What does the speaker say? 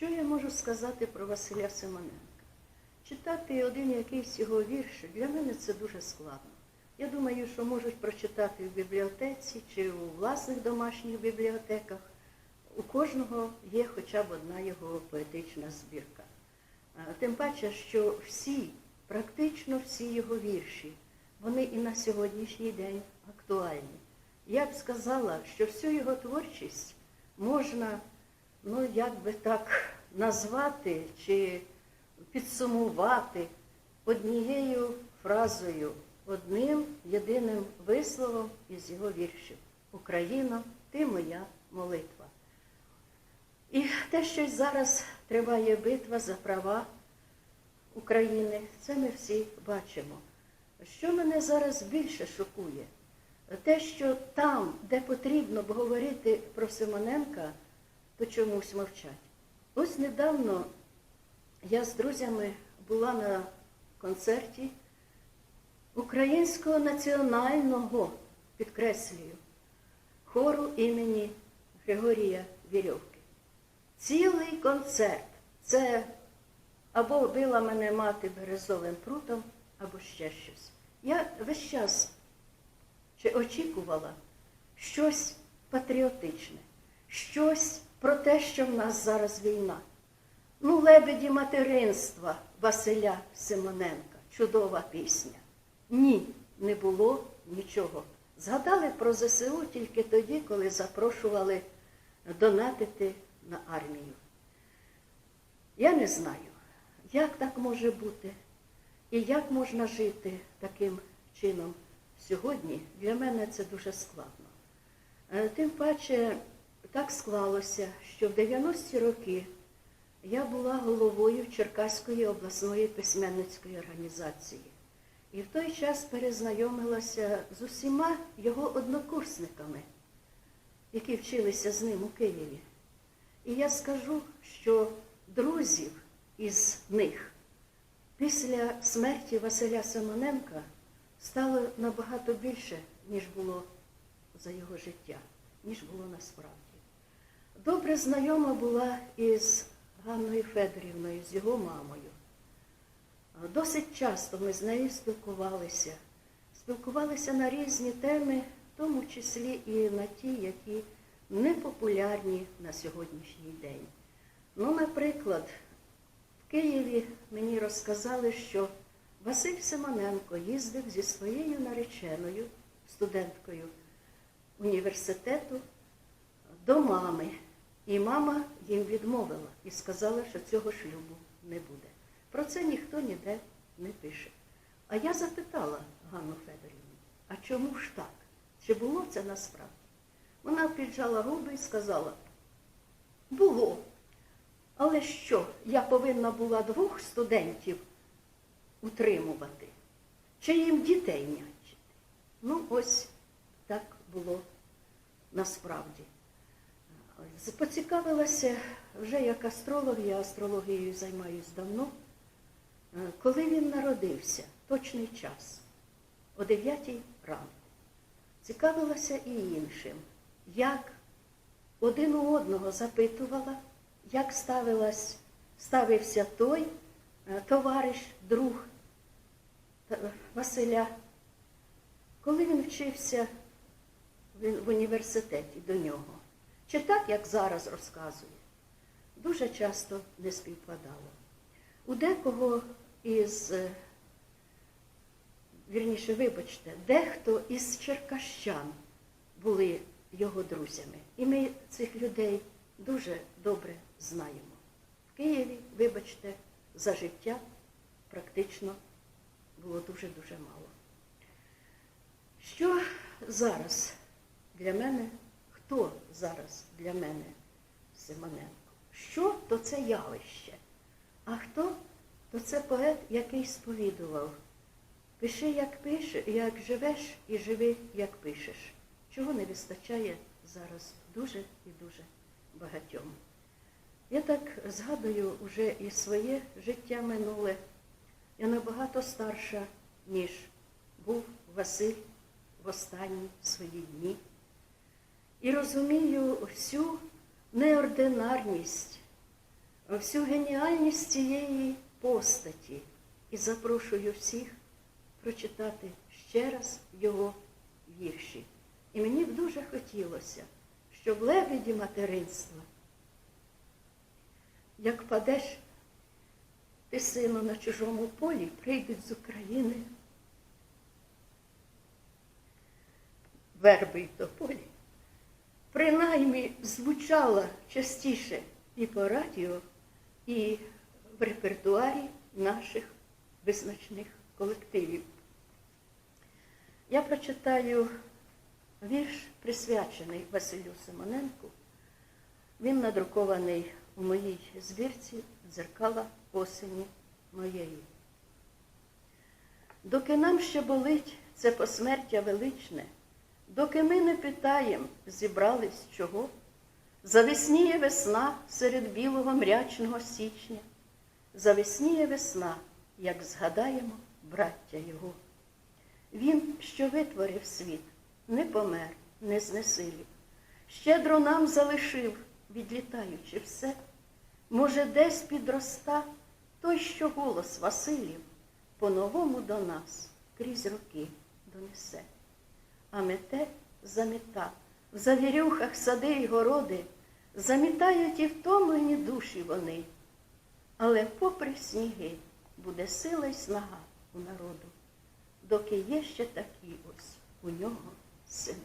Що я можу сказати про Василя Симоненка? Читати один якийсь його вірш для мене це дуже складно. Я думаю, що можуть прочитати в бібліотеці чи у власних домашніх бібліотеках. У кожного є хоча б одна його поетична збірка. Тим паче, що всі, практично всі його вірші, вони і на сьогоднішній день актуальні. Я б сказала, що всю його творчість можна, ну як би так назвати чи підсумувати однією фразою, одним єдиним висловом із його віршів. Україна, ти моя молитва. І те, що зараз триває битва за права України, це ми всі бачимо. Що мене зараз більше шокує? Те, що там, де потрібно б говорити про Симоненка, то чомусь мовчать. Ось недавно я з друзями була на концерті Українського національного, підкреслюю, хору імені Григорія Вірьовки. Цілий концерт. Це або била мене мати березовим прутом, або ще щось. Я весь час чи очікувала щось патріотичне, щось про те, що в нас зараз війна. Ну, лебеді материнства Василя Симоненка, чудова пісня. Ні, не було нічого. Згадали про ЗСУ тільки тоді, коли запрошували донатити на армію. Я не знаю, як так може бути і як можна жити таким чином сьогодні. Для мене це дуже складно. Е, Тим паче так склалося, що в 90-ті роки я була головою Черкаської обласної письменницької організації. І в той час перезнайомилася з усіма його однокурсниками, які вчилися з ним у Києві. І я скажу, що друзів із них після смерті Василя Симоненка стало набагато більше, ніж було за його життя, ніж було насправді. Добре знайома була із Ганною Федорівною, з його мамою. Досить часто ми з нею спілкувалися. Спілкувалися на різні теми, в тому числі і на ті, які не популярні на сьогоднішній день. Ну, наприклад, в Києві мені розказали, що Василь Симоненко їздив зі своєю нареченою, студенткою університету, до мами. І мама їм відмовила і сказала, що цього шлюбу не буде. Про це ніхто ніде не пише. А я запитала Ганну Федорівну, а чому ж так? Чи було це насправді? Вона піджала губи і сказала, було. Але що, я повинна була двох студентів утримувати? Чи їм дітей нянчити? Ну, ось так було насправді. Поцікавилася вже як астролог, я астрологією займаюсь давно. Е, Коли він народився, точний час, о 9 ранку, цікавилася і іншим, як один у одного запитувала, як ставився той е, товариш, друг е, Василя, коли він вчився в університеті до нього. Чи так, як зараз розказує, дуже часто не співпадало. У декого із, е, вірніше, вибачте, дехто із черкащан були його друзями. І ми цих людей дуже добре знаємо. В Києві, вибачте, за життя практично було дуже-дуже мало. Що зараз для мене, хто зараз для мене Симоненко? Що то це явище? А хто то це поет, який сповідував. Пиши, як пише, як живеш, і живи, як пишеш. Чого не вистачає зараз дуже і дуже багатьом. Я так згадую уже і своє життя минуле. Я набагато старша, ніж був Василь в останні свої дні. І розумію всю неординарність всю геніальність цієї постаті і запрошую всіх прочитати ще раз його вірші. І мені б дуже хотілося, щоб лебеді материнства, як падеш ти, сину, на чужому полі, прийдуть з України. Верби й тополі, принаймні звучала частіше і по радіо, і в репертуарі наших визначних колективів. Я прочитаю вірш, присвячений Василю Симоненку. Він надрукований у моїй збірці дзеркала осені моєї. Доки нам ще болить це посмертя величне, доки ми не питаєм, зібрались чого, завесніє весна серед білого мрячного січня, завесніє весна, як згадаємо браття його. Він, що витворив світ, не помер, не знесилів, щедро нам залишив, відлітаючи все. Може, десь підроста той, що голос Василів по-новому до нас крізь роки донесе. А мете заміта, в завірюхах сади й городи, замітають і втомлені душі вони. Але попри сніги буде сила й снага у народу, доки є ще такі ось у нього сини.